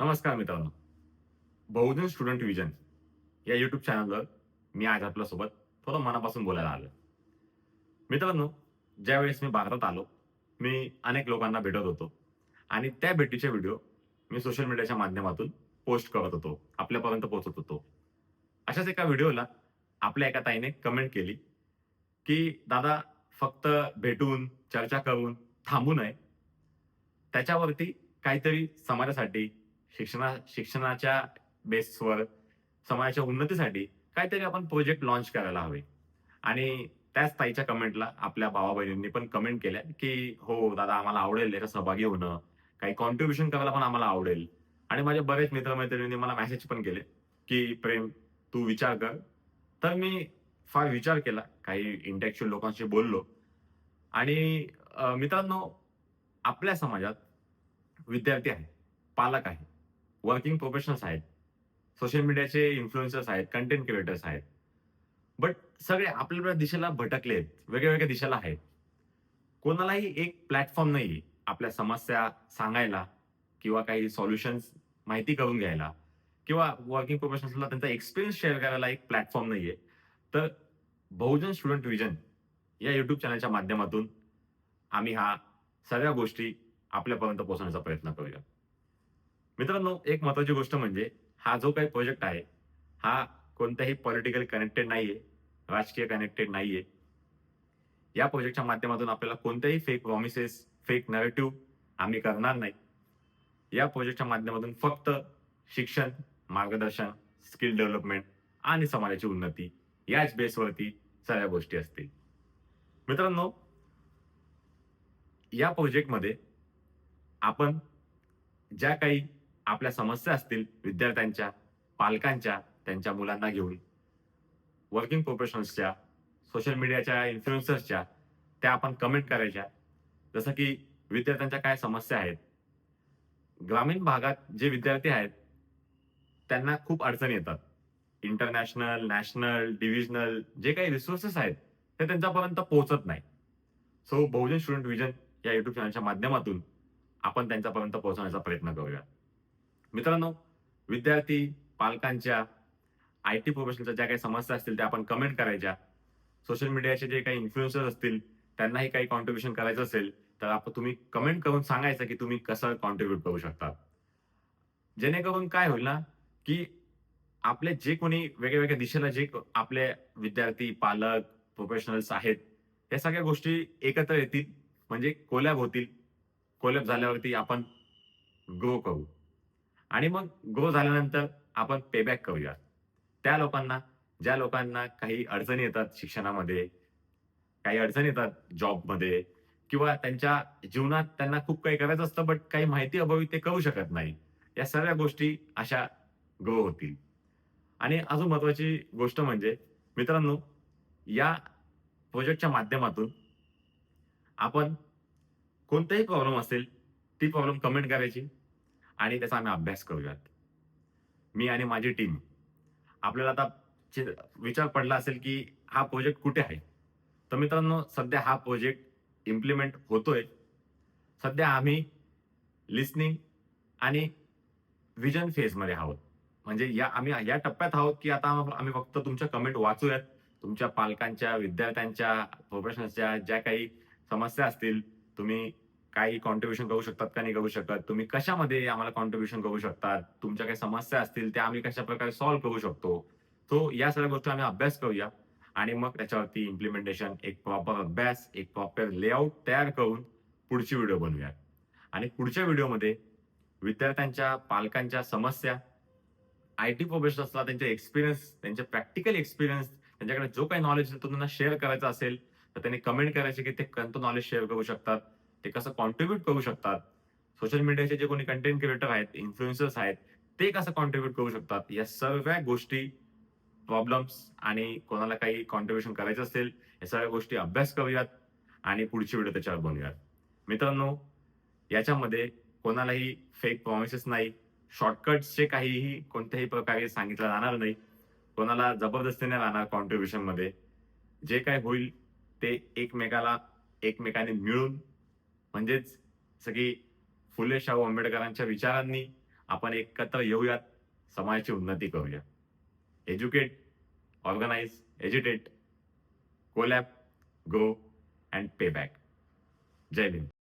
नमस्कार मित्रांनो. Bahujan student vision या यूट्यूब चॅनलवर मी आज आपल्यासोबत थोडं मनापासून बोलायला आलो मित्रांनो ज्यावेळेस मी भारतात आलो मी अनेक लोकांना भेटत होतो. आणि त्या भेटीचे व्हिडिओ मी सोशल मीडियाच्या माध्यमातून पोस्ट करत होतो आपल्यापर्यंत पोहोचत होतो. अशाच एका व्हिडिओला आपल्या एका ताईने कमेंट केली की दादा फक्त भेटून चर्चा करून थांबू नये. त्याच्यावरती काहीतरी समाजासाठी शिक्षणा शिक्षणाच्या बेसवर समाजाच्या उन्नतीसाठी काहीतरी आपण प्रोजेक्ट लॉन्च करायला हवे. आणि त्याच ताईच्या कमेंटला आपल्या भावा बहिणींनी पण कमेंट केल्या की हो दादा आम्हाला आवडेल याच्यात सहभागी होणं. काही कॉन्ट्रीब्युशन करायला पण आम्हाला आवडेल. आणि माझे बरेच मित्रमैत्रिणींनी मला मेसेज पण केले की प्रेम तू विचार कर. तर मी फार विचार केला काही इंटेक्च्युअल लोकांशी बोललो. आणि मित्रांनो आपल्या समाजात विद्यार्थी आहे पालक आहे वर्किंग प्रोफेशनल्स आहेत. सोशल मीडियाचे इन्फ्लुएन्सर्स आहेत कंटेंट क्रिएटर्स आहेत. बट सगळे आपल्या दिशेला भटकले आहेत वेगळ्या वेगळ्या दिशेला आहेत. कोणालाही एक प्लॅटफॉर्म नाही आपल्या समस्या सांगायला किंवा काही सॉल्युशन्स माहिती करून घ्यायला किंवा वर्किंग प्रोफेशनल्सला त्यांचा एक्सपिरियन्स शेअर करायला एक प्लॅटफॉर्म नाही आहे तर बहुजन स्टुडंट विजन या यूट्यूब चॅनलच्या माध्यमातून आम्ही हा सगळ्या गोष्टी आपल्यापर्यंत पोहोचण्याचा प्रयत्न करूया. मित्रांनो एक महत्वाची गोष्ट म्हणजे हा जो काही प्रोजेक्ट आहे हा कोणत्याही पॉलिटिकल कनेक्टेड नाहीये राजकीय कनेक्टेड नाहीये. या प्रोजेक्टच्या माध्यमातून आपल्याला कोणत्याही फेक प्रॉमिसेस फेक नरेटिव्ह आम्ही करणार नाही. या प्रोजेक्टच्या माध्यमातून फक्त शिक्षण मार्गदर्शन स्किल डेव्हलपमेंट आणि समाजाची उन्नती याच बेसवरती सगळ्या गोष्टी असतील. मित्रांनो या प्रोजेक्टमध्ये आपण ज्या काही आपल्या समस्या असतील विद्यार्थ्यांच्या पालकांच्या त्यांच्या मुलांना घेऊन. वर्किंग प्रोफेशनल्सच्या सोशल मीडियाच्या इन्फ्लुएन्सर्सच्या त्या आपण कमेंट करायच्या. जसं की विद्यार्थ्यांच्या काय समस्या आहेत. ग्रामीण भागात जे विद्यार्थी आहेत त्यांना खूप अडचणी येतात. इंटरनॅशनल नॅशनल डिव्हिजनल जे काही रिसोर्सेस आहेत ते त्यांच्यापर्यंत पोहोचत नाही. सो बहुजन स्टुडंट विजन या युट्यूब चॅनलच्या माध्यमातून आपण त्यांच्यापर्यंत पोहोचण्याचा प्रयत्न करूया. मित्रांनो विद्यार्थी पालकांच्या आय टी प्रोफेशनच्या ज्या काही समस्या असतील त्या आपण कमेंट करायच्या. सोशल मीडियाचे जे काही इन्फ्लुएन्सर असतील त्यांनाही काही कॉन्ट्रीब्युशन करायचं असेल तर आपण तुम्ही कमेंट करून सांगायचं की तुम्ही कसं कॉन्ट्रीब्युट करू शकता. जेणेकरून काय होईल ना की आपले जे कोणी वेगळ्या वेगळ्या दिशेला जे आपले विद्यार्थी पालक प्रोफेशनल्स आहेत या सगळ्या गोष्टी एकत्र येतील म्हणजे कोलॅब होतील. कोलॅब झाल्यावरती आपण ग्रो करू. आणि मग ग्रो झाल्यानंतर आपण पेबॅक करूया त्या लोकांना ज्या लोकांना काही अडचणी येतात शिक्षणामध्ये काही अडचणी येतात जॉबमध्ये किंवा त्यांच्या जीवनात त्यांना खूप काही करायचं असतं बट काही माहिती अभावी ते करू शकत नाही. या सगळ्या गोष्टी अशा ग्रो होतील. आणि अजून महत्वाची गोष्ट म्हणजे मित्रांनो या प्रोजेक्टच्या माध्यमातून आपण कोणताही प्रॉब्लेम असेल ती प्रॉब्लेम कमेंट करायची. आणि त्याचा आम्ही अभ्यास करूयात. मी आणि माझी टीम आपल्याला आता विचार पडला असेल की हा प्रोजेक्ट कुठे आहे? तर मित्रांनो सध्या हा प्रोजेक्ट इम्प्लिमेंट होतोय. सध्या आम्ही लिस्निंग आणि विजन फेजमध्ये आहोत. म्हणजे या आम्ही या टप्प्यात आहोत की आता आम्ही फक्त तुमच्या कमेंट वाचूयात. तुमच्या पालकांच्या विद्यार्थ्यांच्या प्रोफेशनच्या ज्या काही समस्या असतील तुम्ही काही कॉन्ट्रीब्युशन करू शकतात का नाही करू शकत? तुम्ही कशामध्ये आम्हाला कॉन्ट्रीब्युशन करू शकतात? तुमच्या काही समस्या असतील त्या आम्ही कशा प्रकारे सॉल्व्ह करू शकतो? तो या सगळ्या गोष्टी आम्ही अभ्यास करूया आणि मग त्याच्यावरती इम्प्लिमेंटेशन एक प्रॉपर अभ्यास एक प्रॉपर लेआउट तयार करून पुढची व्हिडिओ बनवूया. आणि पुढच्या व्हिडिओमध्ये विद्यार्थ्यांच्या पालकांच्या समस्या आय टी प्रोफेशनल्सला त्यांचे एक्सपिरियन्स त्यांचे प्रॅक्टिकल एक्सपिरियन्स त्यांच्याकडे जो काही नॉलेज तो त्यांना शेअर करायचा असेल तर त्यांनी कमेंट करायचे की ते कोणतं नॉलेज शेअर करू शकतात? ते कसं कॉन्ट्रीब्युट करू शकतात? सोशल मीडियाचे जे कोणी कंटेंट क्रिएटर आहेत इन्फ्लुएन्सर्स आहेत ते कसं कॉन्ट्रीब्युट करू शकतात? या सर्व गोष्टी प्रॉब्लेम्स आणि कोणाला काही कॉन्ट्रीब्युशन करायचं असेल या सगळ्या गोष्टी अभ्यास करूयात आणि पुढची व्हिडिओ त्याच्यावर बनवूयात. मित्रांनो याच्यामध्ये कोणालाही फेक प्रॉमिसेस नाही शॉर्टकट्सचे काहीही कोणत्याही प्रकारे सांगितलं जाणार नाही कोणाला जबरदस्तीने राहणार कॉन्ट्रीब्युशनमध्ये जे काय होईल ते एकमेकाला एकमेकाने मिळून म्हणजेच सगळी फुले शाहू आंबेडकरांच्या विचारांनी आपण एकत्र येऊयात. समाजाची उन्नती करूया. Educate organise agitate collab grow and pay back Jai Bhim.